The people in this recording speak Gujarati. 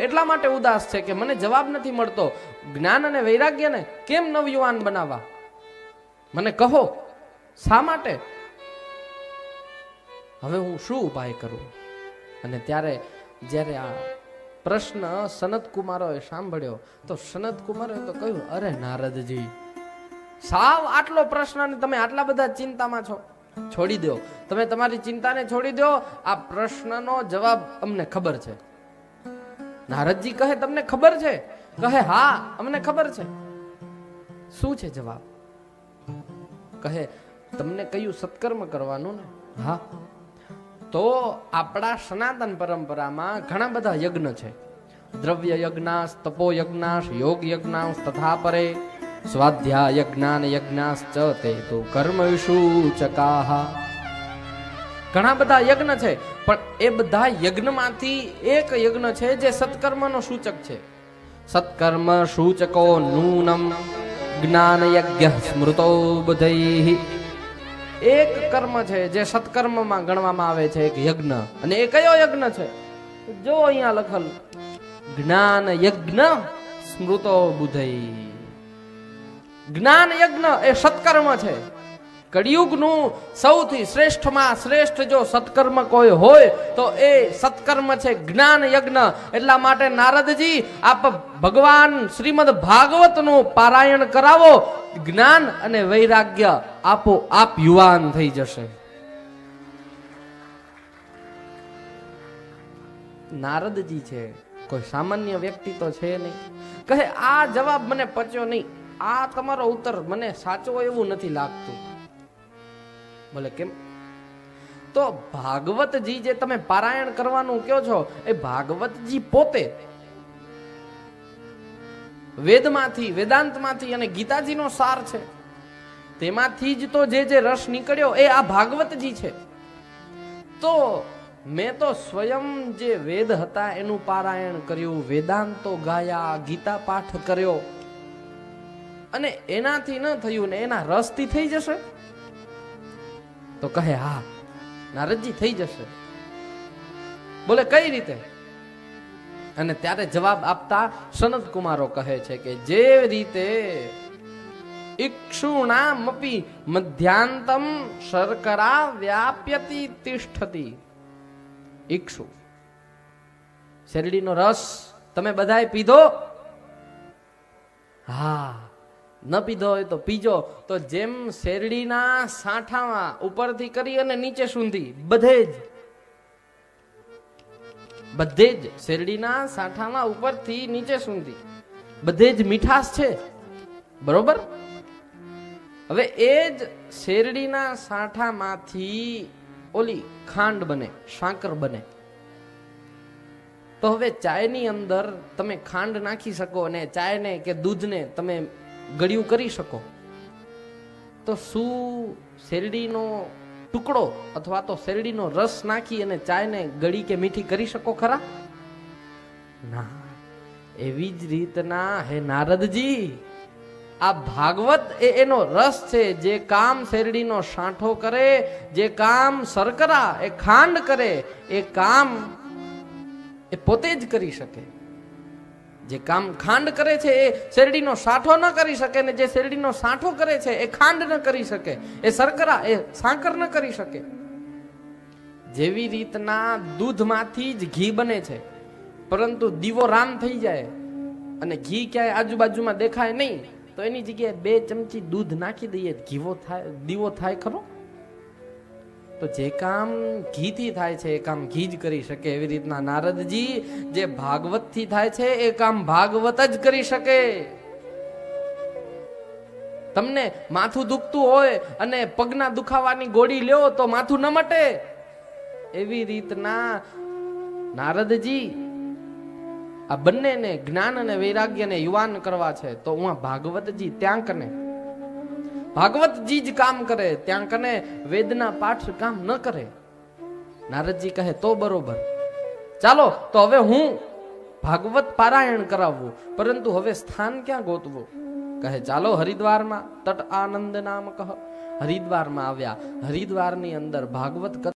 એટલા માટે ઉદાસ છે કે મને જવાબ નથી મળતો. જ્ઞાન અને વૈરાગ્યને કેમ નવયુવાન બનાવવા? મને કહો, શા માટે? હવે હું શું ઉપાય કરું? અને ત્યારે જ્યારે આ પ્રશ્ન સનત કુમારોએ સાંભળ્યો, તો સનત કુમારોએ તો કહ્યું, અરે નારદજી, સાવ આટલો પ્રશ્ન અને તમે આટલા બધા ચિંતામાં છો. છોડી દો. તમે તમારી ચિંતાને છોડી દો. આ પ્રશ્નનો જવાબ અમને ખબર છે. નારદજી કહે, તમને ખબર છે? કહે, હા, અમને ખબર છે. શું છે જવાબ? કહે, તમને કયું સત્કર્મ કરવાનું ને? હા. તો આપણા સનાતન પરંપરામાં ઘણા બધા યજ્ઞ છે. દ્રવ્ય યજ્ઞાસ, તપો યજ્ઞાસ, યોગ યજ્ઞાસ તથા પરે. સ્વાધ્યાય યજ્ઞાન યજ્ઞાસ ચ તે તો કર્મ વિષૂચકાહ ઘણા બધા યજ્ઞ છે, પણ એ બધા યજ્ઞમાંથી એક યજ્ઞ છે જે સત્કર્મનો સૂચક છે. સત્કર્મ સૂચકો નૂનમ જ્ઞાન યજ્ઞ સ્મૃતો બુધૈ. એક કર્મ છે જે સત્કર્મમાં ગણવામાં આવે છે, એક યજ્ઞ. અને એ કયો યજ્ઞ છે? જો અહીંયા લખલ જ્ઞાન યજ્ઞ સ્મૃતો બુધૈ. જ્ઞાન યજ્ઞ એ સત્કર્મ છે. કળિયુગનું સૌથી શ્રેષ્ઠમાં શ્રેષ્ઠ જો સત્કર્મ કોઈ હોય, તો એ સત્કર્મ છે જ્ઞાન યજ્ઞ. એટલા માટે નારદજી, આપ ભગવાન શ્રીમદ ભાગવતનું પારાયણ કરાવો, જ્ઞાન અને વૈરાગ્ય આપો, આપ યુવાન થઈ જશે. નારદજી છે, કોઈ સામાન્ય વ્યક્તિ તો છે નહીં. કહે, આ જવાબ મને પચ્યો નહીં. આ તમારો ઉત્તર મને સાચો એવું નથી લાગતું. બોલે કેમ? તો ભાગવતજી જે તમે પારાયણ કરવાનું કહો છો, એ ભાગવતજી પોતે વેદમાંથી, વેદાંતમાંથી અને ગીતાજીનો સાર છે. તેમાંથી જ તો જે જે રસ નીકળ્યો એ આ ભાગવતજી છે. તો મેં તો સ્વયં જે વેદ હતા એનું પારાયણ કર્યું, વેદાંતો ગાયા, ગીતા પાઠ કર્યો. અને એનાથી ન થયું ને એના રસથી થઈ જશે? તો કહે, હા, નારદજી થઈ જશે. બોલે, કઈ રીતે? અને ત્યારે જવાબ આપતા સનત કુમારો કહે છે કે, જે રીતે ઇક્ષુણામપી મધ્યાંતમ શર્કરા વ્યાપ્યતિ તિષ્ઠતી. ઇક્ષુ, શેરડીનો રસ તમે બધાએ પીધો? હા ન પીધો હોય તો પીજો. તો જેમ શેરડીના સાંઠામાં ઉપરથી કરી અને નીચે સુધી, બધે જ. બધે જ શેરડીના સાંઠામાં ઉપરથી નીચે સુધી. બધે જ મીઠાશ છે. બરોબર? હવે એ જ શેરડીના સાંઠામાંથી ઓલી ખાંડ બને શાંકર બને. તો હવે ચાયની અંદર તમે ખાંડ નાખી શકો અને ચાયને કે દૂધને તમે ગળ્યું કરી શકો. તો શું શેરડીનો ટુકડો અથવા તો શેરડીનો રસ નાખી અને ચાયને ગળી કે મીઠી કરી શકો ખરા? ના, એવી જ રીતના હે નારદજી, આ ભાગવત એ એનો રસ છે જે કામ શેરડીનો સાંઠો કરે, જે કામ શર્કરા એ ખાંડ કરે, એ કામ એ પોતે જ કરી શકે. જે કામ ખાંડ કરે છે એ શેરડીનો સાઠો ન કરી શકે ને જે શેરડીનો સાઠો કરે છે એ ખાંડ ન કરી શકે. એ શર્કરા, એ સાકર ન કરી શકે. જેવી રીતના દૂધમાંથી જ ઘી બને છે. પરંતુ દીવો રામ થઈ જાય અને ઘી ક્યાંય આજુબાજુમાં દેખાય નહીં, તો એની જગ્યાએ બે ચમચી દૂધ નાખી દઈએ. ઘીવો થાય, દીવો થાય ખરો? તો જે કામ ઘીથી થાય છે, એ કામ ઘી જ કરી શકે એવી રીતના નારદજી જે ભાગવતથી થાય છે, એ કામ ભાગવત જ કરી શકે. તમને માથું દુખતું હોય અને પગના દુખાવાની ગોળી લ્યો તો માથું ન મટે. એવી રીતના નારદજી આ બંનેને જ્ઞાન અને વૈરાગ્યને યુવાન કરવા છે. તો હું ભાગવતજી ત્યાં કને ભાગવતજી જ કામ કરે, ત્યાં કને વેદના પાઠ કામ ન કરે. નારદજી કહે, તો બરોબર. ચાલો, તો હવે હું ભાગવત પારાયણ કરાવવું, પરંતુ હવે સ્થાન ક્યાં ગોતવું? કહે, ચાલો હરિદ્વારમાં, તટ આનંદ નામ કહ હરિદ્વારમાં આવ્યા. હરિદ્વારની અંદર ભાગવત